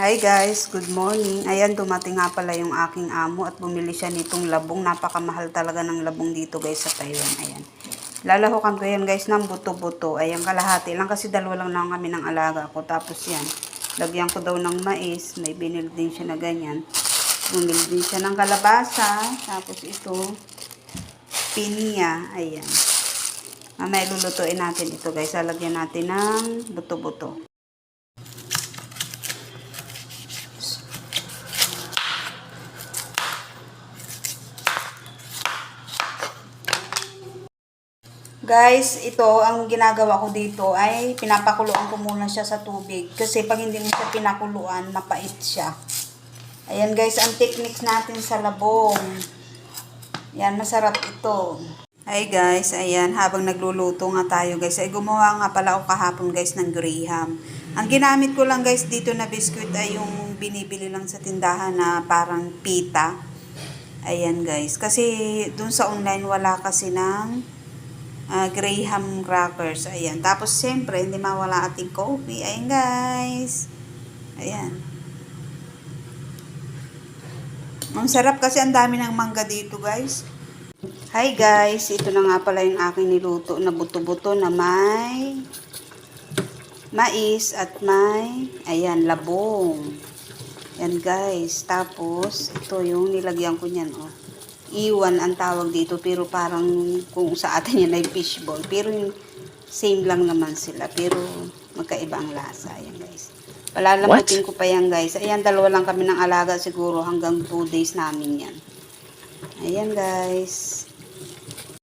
Hi guys, good morning. Ayan, dumating nga pala yung aking amo at bumili siya nitong labong. Napakamahal talaga ng labong dito guys sa Taiwan. Ayan. Lalahukan ko yan guys ng buto-buto. Ayan, kalahati lang kasi dalawa lang naman kami ng alaga ko. Tapos yan, lagyan ko daw ng mais. May binil din siya na ganyan. Bumili din siya ng kalabasa. Tapos ito, pinya. Ayan. Mamaya lulutuin natin ito guys. Lalagyan natin ng buto-buto. Guys, ito, ang ginagawa ko dito ay pinapakuluan ko muna siya sa tubig. Kasi pag hindi mo siya pinakuluan, mapait siya. Ayan guys, ang techniques natin sa labong. Yan, masarap ito. Hi guys, ayan, habang nagluluto nga tayo guys, ay gumawa nga pala ako kahapon guys ng graham. Ang ginamit ko lang guys dito na biscuit ay yung binibili lang sa tindahan na parang pita. Ayan guys, kasi dun sa online wala kasi ng ah, graham crackers. Ayan. Tapos, siyempre, hindi mawala ating coffee. Ayan, guys. Ayan. Ang sarap kasi ang dami ng mangga dito, guys. Hi, guys. Ito na nga pala yung aking niluto na buto-buto na may mais at may, ayan, labong. Yan, guys. Tapos, ito yung nilagyan ko niyan, oh iwan ang tawag dito pero parang kung sa atin yan ay fishball. Pero yung same lang naman sila pero magkaiba ang lasa yan guys. Palalamutin ko pa yan guys. Ayan dalawa lang kami ng alaga siguro hanggang 2 days namin yan. Ayan guys